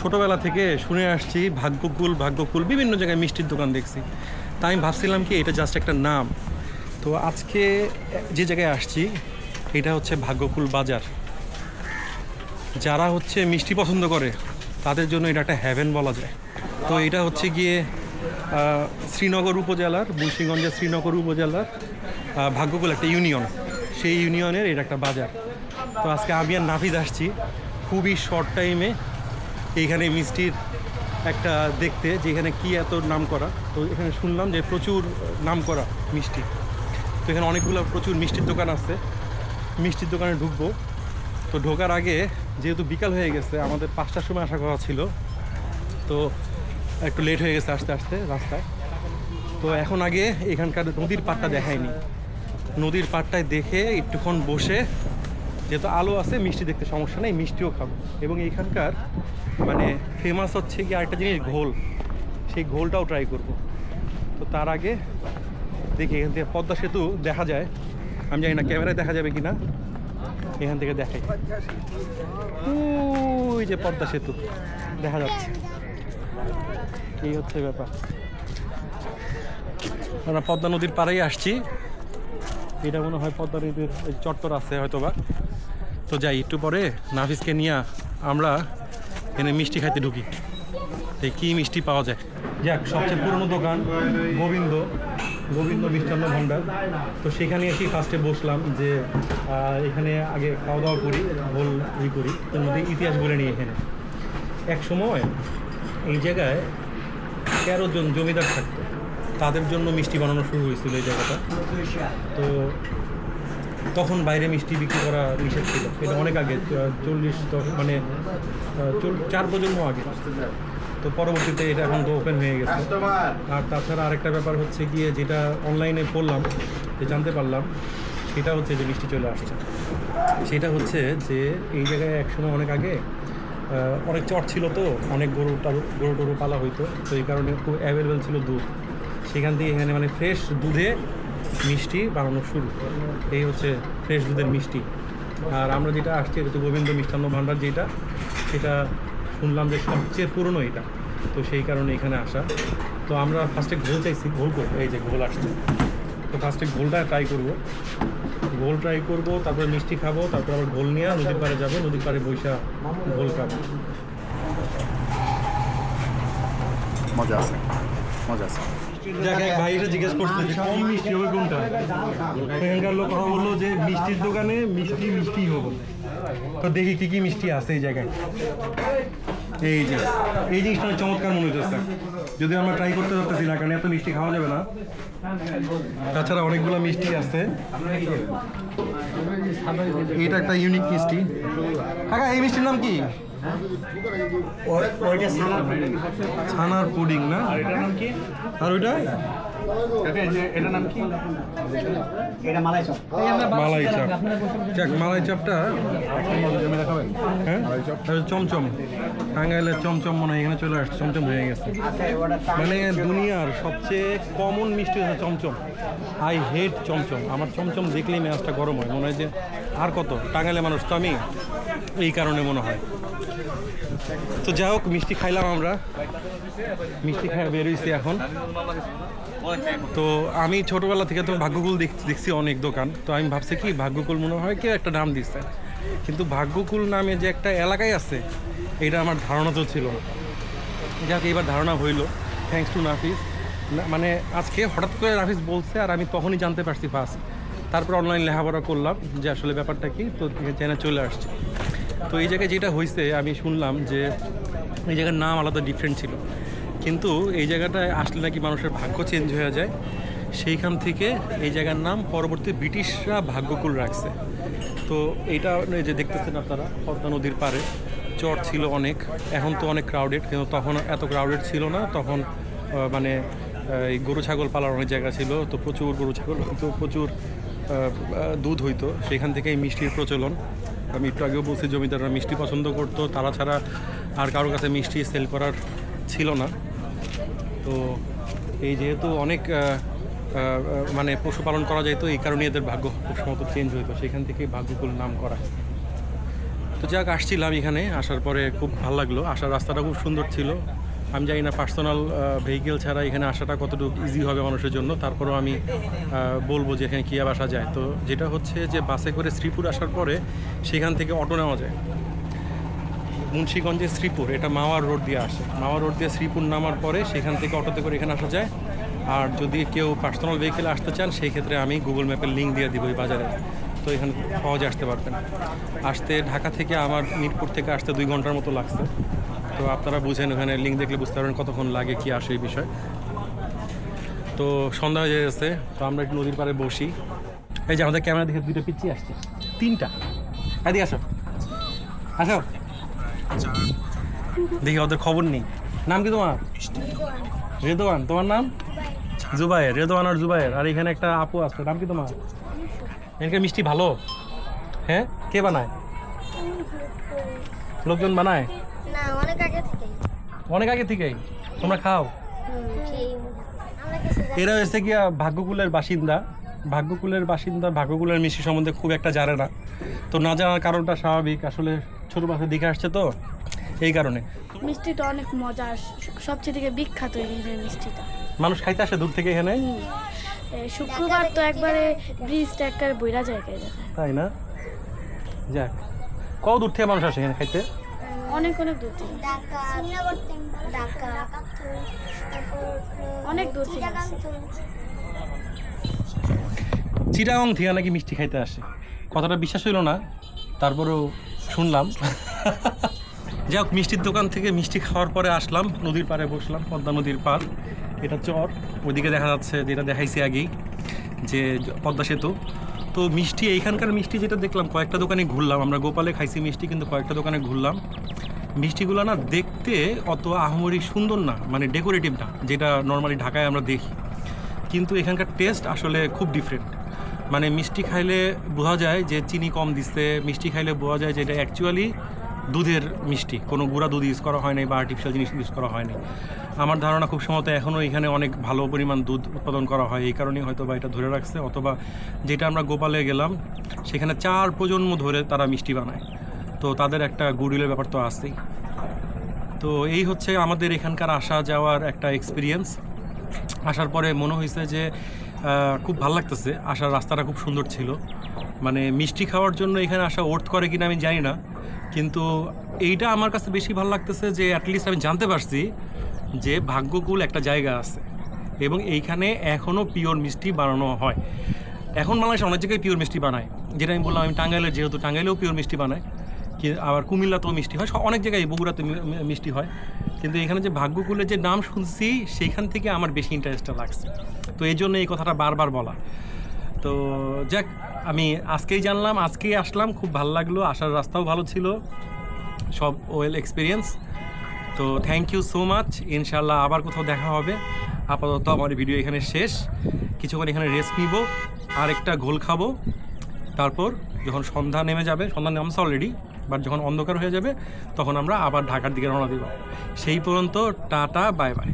ছোটোবেলা থেকে শুনে আসছি, ভাগ্যকুল ভাগ্যকুল, বিভিন্ন জায়গায় মিষ্টির দোকান দেখছি। তাই আমি ভাবছিলাম কি, এটা জাস্ট একটা নাম। তো আজকে যে জায়গায় আসছি, এটা হচ্ছে ভাগ্যকুল বাজার। যারা হচ্ছে মিষ্টি পছন্দ করে, তাদের জন্য এটা একটা হ্যাভেন বলা যায়। তো এটা হচ্ছে গিয়ে শ্রীনগর উপজেলার, মুন্সিগঞ্জের শ্রীনগর উপজেলার ভাগ্যকুল একটা ইউনিয়ন সেই ইউনিয়নের এটা একটা বাজার। তো আজকে আমি আর নাফিজ আসছি, খুবই শর্ট টাইমে এইখানে মিষ্টির একটা দেখতে, যে এখানে কী এত নাম করা তো এখানে শুনলাম যে প্রচুর নাম করা মিষ্টি। তো এখানে অনেকগুলো প্রচুর মিষ্টির দোকান আছে। মিষ্টির দোকানে ঢুকবো। তো ঢোকার আগে যেহেতু বিকাল হয়ে গেছে, আমাদের পাঁচটার সময় আসা কথা ছিল। তো একটু লেট হয়ে গেছে আস্তে আস্তে রাস্তায়। তো এখন আগে এখানকার নদীর পাড়টা দেখায়নি নদীর পাড়টায় দেখে একটুক্ষণ বসে যেহেতু আলো আছে, মিষ্টি দেখতে সমস্যা নেই, মিষ্টিও খাব। এবং এইখানকার মানে ফেমাস হচ্ছে কি আরেকটা জিনিস, ঘোল। সেই ঘোলটাও ট্রাই করব। তো তার আগে দেখি, এখান থেকে পদ্মা সেতু দেখা যায়। আমি জানি না, ক্যামেরায় দেখা যাবে কি না এখান থেকে দেখাই। ওই যে পদ্মা সেতু, দেখা যাচ্ছে। এই হচ্ছে ব্যাপার। আমরা পদ্মা নদীর পাড়েই আসছি। এটা মনে হয় পদ্মা নদীর চত্বর আছে হয়তো বা তো যাই, একটু পরে নাফিসকে নিয়ে আমরা এখানে মিষ্টি খাইতে ঢুকি। এই কী মিষ্টি পাওয়া যায়? যাক, সবচেয়ে পুরনো দোকান, গোবিন্দ গোবিন্দ মিষ্টান্ন ভাণ্ডার। তো সেখানে এসেই ফার্স্টে বসলাম যে এখানে আগে খাওয়া দাওয়া করি, ভোল ই করি তার মধ্যে ইতিহাস বলে নিই এখানে। এক সময় এই জায়গায় তেরো জন জমিদার থাকতো। তাদের জন্য মিষ্টি বানানো শুরু হয়েছিল এই জায়গাটা। তো তখন বাইরে মিষ্টি বিক্রি করা নিষেধ ছিল। এটা অনেক আগে চল্লিশ মানে চার প্রজন্ম আগে। তো পরবর্তীতে এটা এখন তো ওপেন হয়ে গেছে। আর তাছাড়া আরেকটা ব্যাপার হচ্ছে গিয়ে যেটা অনলাইনে পড়লাম যে জানতে পারলাম সেটা হচ্ছে যে মিষ্টি চলে আসছে। সেটা হচ্ছে যে এই জায়গায় একসময় অনেক আগে অনেক চট ছিল তো অনেক গরু টারু গরু টরু পালা হইতো। তো এই কারণে খুব অ্যাভেলেবেল ছিল দুধ। সেখান থেকে এখানে মানে ফ্রেশ দুধে মিষ্টি বানানো শুরু। এই হচ্ছে ফ্রেশ দুধের মিষ্টি। আর আমরা যেটা আসছি, এটা গোবিন্দ মিষ্টান্ন ভাণ্ডার যেটা, সেটা শুনলাম যে সবচেয়ে পুরনো এটা। তো সেই কারণে এখানে আসা। তো আমরা ফার্স্টে ঘোল চাইছি, ঘোল করব এই যে ঘোল আসছে। তো ফার্স্টে ঘোলটা ট্রাই করব। ঘোল ট্রাই করব, তারপরে মিষ্টি খাব, তারপর আবার ঘোল নিয়ে নদীর পাড়ে যাব, নদীর পাড়ে বৈশা ঘোল খাব। মজা আছে মজা আছে। যাক, এক ভাই এটা জিজ্ঞেস করছে যে কম মিষ্টি হবে কোনটা? এখানকার লোক কথা বলল যে, মিষ্টির দোকানে মিষ্টি মিষ্টি হবে। তো দেখি কি কি মিষ্টি আছে এই জায়গায়। এই যে, এই জিনিসটা চমৎকার মনে হচ্ছে যদি আমরা ট্রাই করতে পারতেছি না, কারণ এত মিষ্টি খাওয়া যাবে না। তাছাড়া অনেকগুলো মিষ্টি আছে। এটা একটা ইউনিক মিষ্টি। কাকা, এই মিষ্টির নাম কি? ছানার পুডিং না? এটার নাম কি? আর ওইটা? এটার নাম কি? এটা মালাই চপ। মালাই চাপ। যাক মালাই চাপটা হ্যাঁ? চমচম। টাঙ্গাইলের চমচম মনে হয় এখানে চলে আসছে চমচম হয়ে গেছে। আচ্ছা মানে দুনিয়ার সবচেয়ে কমন মিষ্টি হচ্ছে চমচম। I hate chamcham. আমার চমচম দেখলেই মেজাজটা গরম হয়। মনে হয় যে আর কত? টাঙ্গাইলে মানুষ তো আমি এই কারণে মনে হয়। তো যাই হোক, মিষ্টি খাইলাম আমরা। মিষ্টি খাই বেরোইছি এখন। তো আমি ছোটবেলা থেকে তো ভাগ্যকুল দেখছি অনেক দোকান। তো আমি ভাবছি কি, ভাগ্যকুল মনে হয় কেউ একটা নাম দিচ্ছে কিন্তু ভাগ্যকুল নামে যে একটা এলাকায় আছে, এটা আমার ধারণা তো ছিল না। যাক এবার ধারণা হইল। থ্যাঙ্কস টু নাফিস মানে আজকে হঠাৎ করে নাফিস বলছে, আর আমি তখনই জানতে পারছি ফার্স্ট তারপর অনলাইন লেখাপড়া করলাম, যে আসলে ব্যাপারটা কি, তো চ্যানেল চলে আসছে। তো এই জায়গায় যেটা হয়েছে আমি শুনলাম যে এই জায়গার নাম আলাদা ডিফারেন্ট ছিল। কিন্তু এই জায়গাটায় আসলে নাকি মানুষের ভাগ্য চেঞ্জ হয়ে যায়। সেইখান থেকে এই জায়গার নাম পরবর্তী ব্রিটিশরা ভাগ্যকুল রাখছে। তো এইটা এই যে দেখতেছেন আপনারা, পদ্মা নদীর পারে চর ছিল অনেক, এখন তো অনেক ক্রাউডেড কিন্তু তখন এত ক্রাউডেড ছিল না। তখন মানে এই গরু ছাগল পালার অনেক জায়গা ছিল, তো প্রচুর গরু ছাগল, তো প্রচুর দুধ হইতো সেখান থেকে এই মিষ্টির প্রচলন। আমি একটু আগেও বলছি, জমিদাররা মিষ্টি পছন্দ করতো, তারা ছাড়া আর কারোর কাছে মিষ্টি সেল করার ছিল না। তো এই যেহেতু অনেক মানে পশুপালন করা যেত, এই কারণে এদের ভাগ্য খুব সম্ভবত চেঞ্জ হইতো সেখান থেকেই ভাগ্যকুল নাম করা তো যাক, আসছিলাম এখানে, আসার পরে খুব ভালো লাগল, আসার রাস্তাটা খুব সুন্দর ছিল। আমি জানি না পার্সোনাল ভেহিকেল ছাড়া এখানে আসাটা কতটুকু ইজি হবে মানুষের জন্য। তারপরেও আমি বলব যে এখানে কীভাবে আসা যায়। তো যেটা হচ্ছে যে বাসে করে শ্রীপুর আসার পরে সেখান থেকে অটো নেওয়া যায়। মুন্সীগঞ্জের শ্রীপুর, এটা মাওয়ার রোড দিয়ে আসে। মাওয়ার রোড দিয়ে শ্রীপুর নামার পরে সেখান থেকে অটোতে করে এখানে আসা যায়। আর যদি কেউ পার্সোনাল ভেহিকেলে আসতে চান, সেই ক্ষেত্রে আমি গুগল ম্যাপের লিঙ্ক দিয়ে দিব এই বাজারে। তো এখানে সহজে আসতে পারবেন। আসতে ঢাকা থেকে আমার মিরপুর থেকে আসতে দুই ঘণ্টার মতো লাগছে। তো আপনারা বুঝেন ওখানে লিঙ্ক দেখলে বুঝতে পারবেন কতক্ষণ লাগে, কি আসে এই বিষয়। তো সন্ধ্যা হয়ে গেছে, তো আমরা একটু নদীর পাড়ে বসি। এই যে আমাদের ক্যামেরা দেখে দুইটা পিচ্ছি আসছে, তিনটা। এদিকে আসো। আসো। দেখি ওদের খবর নেই। নাম কি তোমার? রেদওয়ান তোমার নাম? জুবাইর রেদওয়ান আর জুবাইর আর এখানে একটা আপু আছে, নাম কি তোমার? এখানে মিষ্টি ভালো? হ্যাঁ? কে বানায়? লোকজন বানায়? না অনেক আগে থেকেই। অনেক আগে থেকেই? তোমরা খাও। এরা হচ্ছে কি ভাগ্যকুলের বাসিন্দা। ভাগ্যকুলের বাসিন্দা ভাগ্যকুলের মিষ্টি সম্বন্ধে খুব একটা জানে না। তো না জানার কারণটা স্বাভাবিক। আসলে ছোট মাসে দেখে আসছে তো এই কারণে। মিষ্টিটা অনেক মজার। সবচেয়ে থেকে বিখ্যাত এই মিষ্টিটা। মানুষ খাইতে আসে দূর থেকে এখানে? শুক্রবার তো একবারে ব্রিজটা একবারে বইরা জায়গায় দেখা তাই না? যাক। কত দূর থেকে মানুষ আসে এখানে খাইতে? অনেক অনেক দূর থেকে। অনেক দূর থেকে চিরাং থেকে নাকি মিষ্টি খাইতে আসে। কথাটা বিশ্বাস হইল না, তারপরেও শুনলাম। যাই হোক, মিষ্টির দোকান থেকে মিষ্টি খাওয়ার পরে আসলাম, নদীর পাড়ে বসলাম, পদ্মা নদীর পার এটা চর, ওইদিকে দেখা যাচ্ছে, যেটা দেখাইছি আগেই, যে পদ্মা সেতু। তো মিষ্টি, এইখানকার মিষ্টি যেটা দেখলাম, কয়েকটা দোকানে ঘুরলাম। আমরা গোপালে খাইছি মিষ্টি, কিন্তু কয়েকটা দোকানে ঘুরলাম। মিষ্টিগুলো না দেখতে অত আহমরি সুন্দর না মানে ডেকোরেটিভ না, যেটা নর্মালি ঢাকায় আমরা দেখি। কিন্তু এখানকার টেস্ট আসলে খুব ডিফারেন্ট মানে মিষ্টি খাইলে বোঝা যায় যে চিনি কম দিচ্ছে, মিষ্টি খাইলে বোঝা যায় যে এটা অ্যাকচুয়ালি দুধের মিষ্টি। কোনো গুঁড়া দুধ ইউজ করা হয়নি বা আর্টিফিশিয়াল জিনিস ইউজ করা হয়নি আমার ধারণা খুব সম্ভবত এখনও এখানে অনেক ভালো পরিমাণ দুধ উৎপাদন করা হয়। এই কারণেই হয়তো বা এটা ধরে রাখছে, অথবা যেটা আমরা গোপালে গেলাম, সেখানে চার প্রজন্ম ধরে তারা মিষ্টি বানায়। তো তাদের একটা গুডউইলের ব্যাপার তো আছেই। তো এই হচ্ছে আমাদের এখানকার আসা যাওয়ার একটা এক্সপিরিয়েন্স আসার পরে মনে হয়েছে যে খুব ভালো লাগতেছে। আসার রাস্তাটা খুব সুন্দর ছিল। মানে মিষ্টি খাওয়ার জন্য এখানে আসা ওর্থ করে কিনা আমি জানি না। কিন্তু এইটা আমার কাছে বেশি ভালো লাগতেছে যে অ্যাটলিস্ট আমি জানতে পারছি যে, ভাগ্যকুল একটা জায়গা আছে। এবং এইখানে এখনও পিওর মিষ্টি বানানো হয়। এখন বাংলাদেশে অনেক জায়গায় পিওর মিষ্টি বানায়। যেটা আমি বললাম, আমি টাঙ্গাইলের, যেহেতু টাঙ্গাইলেও পিওর মিষ্টি বানায়। আবার কুমিল্লাতেও মিষ্টি হয়। অনেক জায়গায় বগুড়াতে মিষ্টি হয়। কিন্তু এখানে যে ভাগ্যকুলের যে নাম শুনছি, সেইখান থেকে আমার বেশি ইন্টারেস্টটা লাগছে। তো এই জন্য এই কথাটা বারবার বলা। তো যাক, আমি আজকেই জানলাম, আজকেই আসলাম, খুব ভালো লাগল, আসার রাস্তাও ভালো ছিল। সব ওয়েল এক্সপিরিয়েন্স তো থ্যাংক ইউ সো মাচ ইনশাল্লাহ আবার কোথাও দেখা হবে। আপাতত আমার ভিডিও এখানে শেষ। কিছুক্ষণ এখানে রেস্ট নিব আর একটা ঘোল খাব। তারপর যখন সন্ধ্যা নেমে যাবে, সন্ধ্যা নামছে অলরেডি বাট যখন অন্ধকার হয়ে যাবে, তখন আমরা আবার ঢাকার দিকে রওনা দিব। সেই পর্যন্ত টাটা, বাই বাই।